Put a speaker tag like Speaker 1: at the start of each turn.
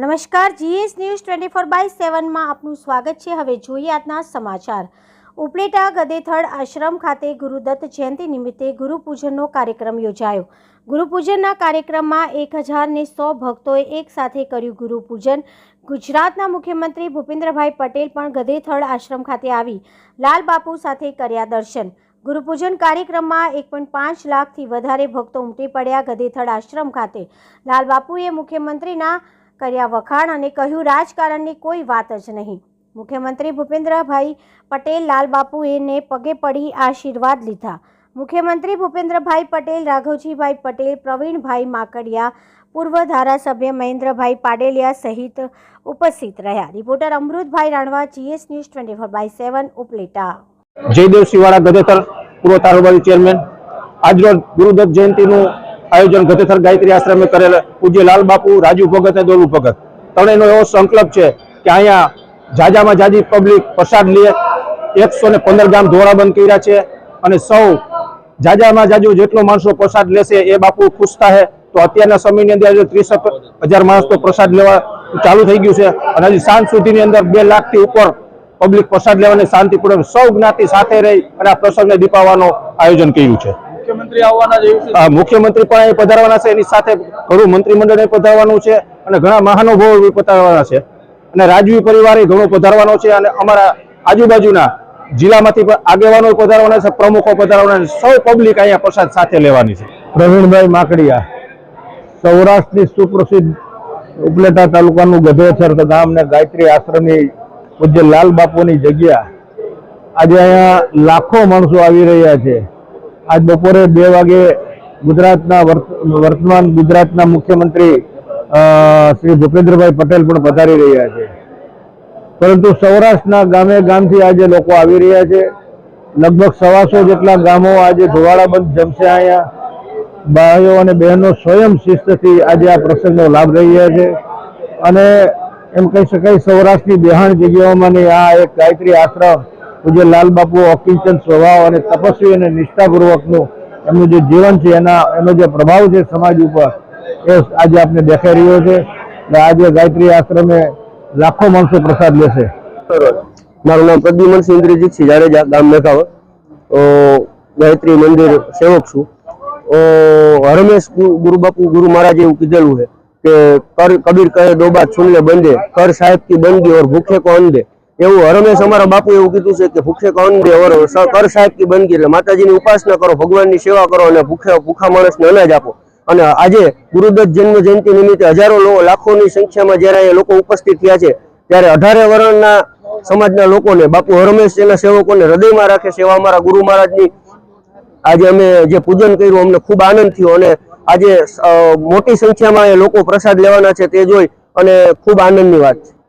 Speaker 1: નમસ્કાર, GS news twenty four by સેવનમાં આપનું સ્વાગત છે. હવે જોઈએ આજના સમાચાર. ઉપલેટા ગદેથડ આશ્રમ ખાતે ગુરુદત્ત જયંતિ નિમિત્તે ગુરુપૂજનનો કાર્યક્રમ યોજાયો. ગુરુપૂજનના કાર્યક્રમમાં એક હજારને સો ભક્તોએ એક સાથે કર્યું ગુરુપૂજન. ગુજરાતના મુખ્યમંત્રી ભૂપેન્દ્રભાઈ પટેલ પણ ગદેથળ આશ્રમ ખાતે આવી. લાલ બાપુ સાથે કર્યા દર્શન. ગુરુપૂજન કાર્યક્રમમાં એક પોઈન્ટ પાંચ લાખથી વધારે ભક્તો ઉમટી પડ્યા ગદેથળ આશ્રમ ખાતે. લાલ બાપુએ મુખ્યમંત્રીના કર્યા વખાણ અને કહ્યું, રાજકારણની કોઈ વાત જ નહીં. મુખ્યમંત્રી ભૂપેન્દ્રભાઈ પટેલ લાલ બાપુએને પગે પડી આશીર્વાદ લીધા. મુખ્યમંત્રી ભૂપેન્દ્રભાઈ પટેલ, રાઘવજીભાઈ પટેલ, પ્રવીણભાઈ માકડિયા, પૂર્વ ધારાસભ્ય મહેન્દ્રભાઈ પાડેલિયા સહિત ઉપસ્થિત રહ્યા. Reporter Amrutbhai Ranva, GS news twenty four by seven, Upleta.
Speaker 2: Jaydev Shivala ગદેતર પૂર્વ તાલુબારી ચેરમેન. આજરોજ ગુરુદત્ત જયંતિનું આયોજન ગતેથર ગાયત્રી આશ્રમે કરેલ પૂજ્ય લાલ બાપુ, રાજુ ભગત અને દોલુ ભગત. ત્રણેયનો એવો સંકલ્પ છે કે અહીંયા જાજામાં જાજી પબ્લિક પ્રસાદ લે. એકસો ને પંદર ગામ ધોળાબંધ કર્યા છે અને સૌ જાજામાં જાજુ જેટલો માણસો પ્રસાદ લેશે એ બાપુ ખુશ થાય તો અત્યારના સમયની અંદર ત્રીસ હજાર માણસ તો પ્રસાદ લેવા ચાલુ થઈ ગયું છે અને હજી સાંજ સુધીની અંદર બે લાખથી ઉપર પબ્લિક પ્રસાદ લેવાની શાંતિપૂર્વક સૌ જ્ઞાતિ સાથે રહી અને આ પ્રસંગને દીપાવવાનું આયોજન કર્યું છે.
Speaker 3: મુખ્યમંત્રી આવવાના જ છે.
Speaker 2: મુખ્યમંત્રી પણ અહીં પધારવાના છે એની સાથે ઘણું મંત્રીમંડળ પધારવાનું છે અને ઘણા મહાનુભાવો પધારવાના છે. અને રાજવી પરિવાર એ ઘણો પધારવાનો છે અને અમારા આજુબાજુના જિલ્લામાંથી પણ આગેવાનો પધારવાના છે પ્રમુખો પધારવાના છે. સૌ પબ્લિક અહીંયા પ્રસાદ સાથે લેવાની છે. પ્રવીણભાઈ માકડિયા સૌરાષ્ટ્રની સુપ્રસિદ્ધ ઉપલેટા તાલુકાનું ગધેસર ગામ ને ગાયત્રી આશ્રમની પૂજ્ય લાલ બાપુની જગ્યા. આજે અહીંયા લાખો માણસો આવી રહ્યા છે. આજ બપોરે બે વાગે ગુજરાતના વર્તમાન ગુજરાતના મુખ્યમંત્રી શ્રી ભૂપેન્દ્રભાઈ પટેલ પણ પધારી રહ્યા છે. પરંતુ સૌરાષ્ટ્રના ગામે ગામથી આજે લોકો આવી રહ્યા છે. લગભગ સવાસો જેટલા ગામો આજે ધોવાળાબંધ જમશે અહીંયા. ભાઈઓ અને બહેનો સ્વયં શિસ્તથી આજે આ પ્રસંગનો લાભ લઈ રહ્યા છે. અને એમ કહી શકાય સૌરાષ્ટ્રની બિહાણ જગ્યાઓમાંની આ એક ગાયત્રી આશ્રમ પૂજ્ય લાલબાપુ અકિંચન સ્વભાવ અને તપસ્વી અને નિષ્ઠાપૂર્વકનું એમનું જે જીવન છે, એના, એનો જે પ્રભાવ છે સમાજ ઉપર, એ આજે આપને દેખાઈ રહ્યો છે. એટલે આજે ગાયત્રી આશ્રમે લાખો માણસો પ્રસાદ લેશે.
Speaker 4: મારું નામ પ્રદ્યુમનસિંહ ઇન્દ્રજીતસિંહ જાડેજા ગામ મેઘાવર ગાયત્રી મંદિર સેવક છું. હરમેશ ગુરુ બાપુ, ગુરુ મહારાજે એવું કીધેલું છે કે, કર કબીર કહે, ડોબા છૂનલે બંદે કર સાહેબ કી બંદી ઓર ભૂખે કો અંદે એવું હરમેશ અમારા બાપુ એવું કીધું છે કે ભૂખે કો અંદે ઓર કર સાહેબ કી બંદગી એટલે માતાજીની ઉપાસના કરો, ભગવાનની સેવા કરો અને ભૂખે ભૂખા માણસને અનાજ આપો. અને આજે ગુરુદત્ત જન્મ જયંતિ નિમિત્તે હજારો લાખોની સંખ્યામાં જ્યારે અહીંયા લોકો ઉપસ્થિત થયા છે, ત્યારે અઢારે વર્ણના સમાજના લોકોને, બાપુ હરમેશ એના સેવકોને હૃદયમાં રાખે સેવા અમારા ગુરુ મહારાજની આજે અમે જે પૂજન કર્યું, અમને ખૂબ આનંદ થયો અને આજે મોટી સંખ્યામાં એ લોકો પ્રસાદ લેવાના છે તે જોઈ અને ખૂબ આનંદની વાત છે.